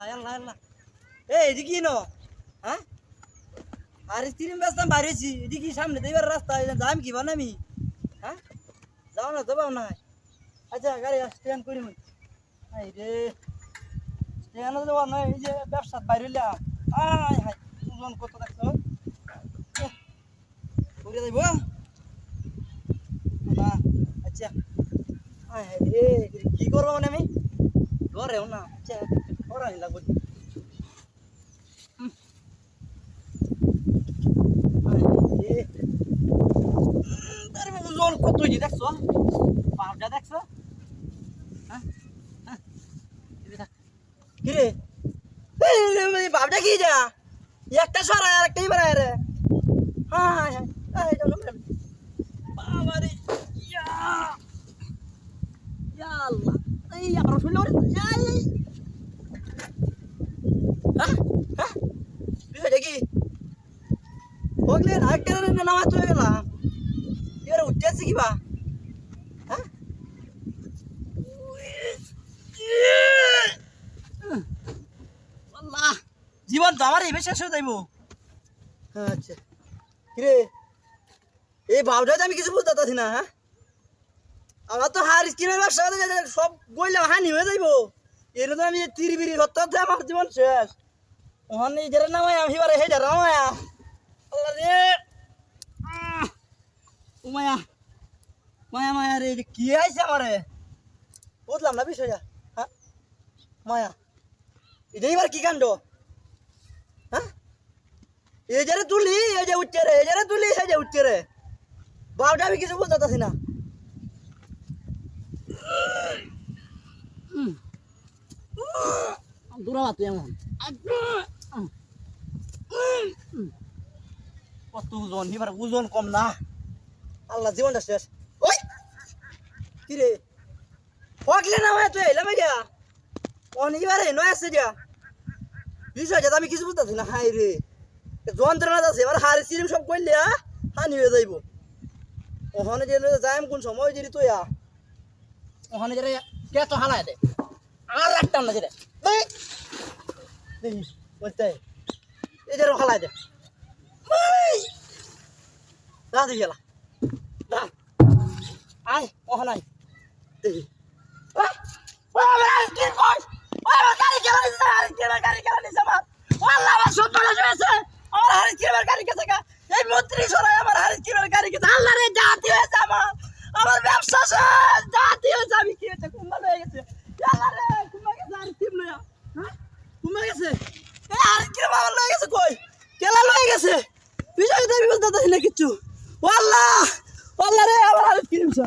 আল্লাহ আল্লাহ। এ, এদিকে ন হ্যাঁ? আর, তিরিম রাস্তা বাড়িয়েছি এদিকে সামনে দেবার রাস্তা যাম কি বানামি হ্যাঁ? যাও পাও না। আচ্ছা গাড়ি, স্ট্যান্ড করি মুই। আই রে, স্ট্যান্ড দেওয়া এই যে ব্যবসা বাইরে আয় হাই ওজন কত দেখছ? করে দেব না আচ্ছা। হাই রে, কি করব মানে আমি? ঘরেও না। আচ্ছা। করাই লাগবে হুম। আয় হায় রে। উম, তার মানে ওজন কত হয়েছে দেখছ পাহাড়টা দেখছ হ্যাঁ হ্যাঁ এই দেখ। কি রে এই, এই, এই, বাপটা কি যা একটা সরাই আর একটাই বেড়ায় রে হ্যাঁ হ্যাঁ হ্যাঁ এই চলো ম্যাডাম বাবা রে ইয়া ইয়া আল্লাহ এই আমার শুনলে ওরে এই এই হ্যাঁ হ্যাঁ বিষয়টা কি নামাজ হয়ে এবার জীবন তো আমার এই শেষ হয়ে যাইব। আচ্ছা। এই ভাবটা আমি কিছু বুঝতে পারছি না হ্যাঁ? আমার তো হার স্কিনের ব্যবসা সব বললাম হানি হয়ে যাইব। এর আমি তিরি বিরি করতে আমার জীবন শেষ। ওখানে যারা নামায় আমি এবারে হে যারা মায়া আল্লাহ রে মায়া মায়া মায়া রে কি আইছে আমারে? বুঝলাম না বিষয়টা হ্যাঁ? মায়া, এটা এবার কি কাণ্ড? হ্যাঁ? এই যারে তুলি, এই যে উঠছে রে, এই যারে তুলি, এই যে উঠছে রে। বাবটা আমি কিছু বুঝতে পারছি না। দূরাবা তুই এমন। কত ওজন, এবার ওজন কম না। আল্লাহ, জীবনটা শেষ। ওই! কি রে? ফটলে না ভাই তুই? এলাম গিয়া অনেকবারে নয় আসছে যা বিষয় আমি কিছু বুঝতেছি না। হাই রে। যন্ত্রণা আছে। এবার হাড়ি সিরিম সব করলে হানি হয়ে যাইব। ওখানে যে যাইম, কোন সময় যদি তুই ওখানে যে তো হালায় দে? আর একটা না যেটা দেখ বলতে এই যে হালায় দে। দা দেখি গেলা আয় আয়, ওই আমার। আল্লাহ ব্যবসা শেষ। জাতি হয়েছে। আমি কি হয়েছে? কুম্ভা লয়ে গেছে। আল্লাহ কুম্ভা গেছে লইয়া। হ্যাঁ? আইসক্রিম আমার লয়ে গেছে কই? কেলা লয়ে গেছে? বিষয়টা আমি বলতে না কিচ্ছু। ওয়াল্লাহ, ওয়াল্লাহ রে, আমার আইসক্রিম শেষ।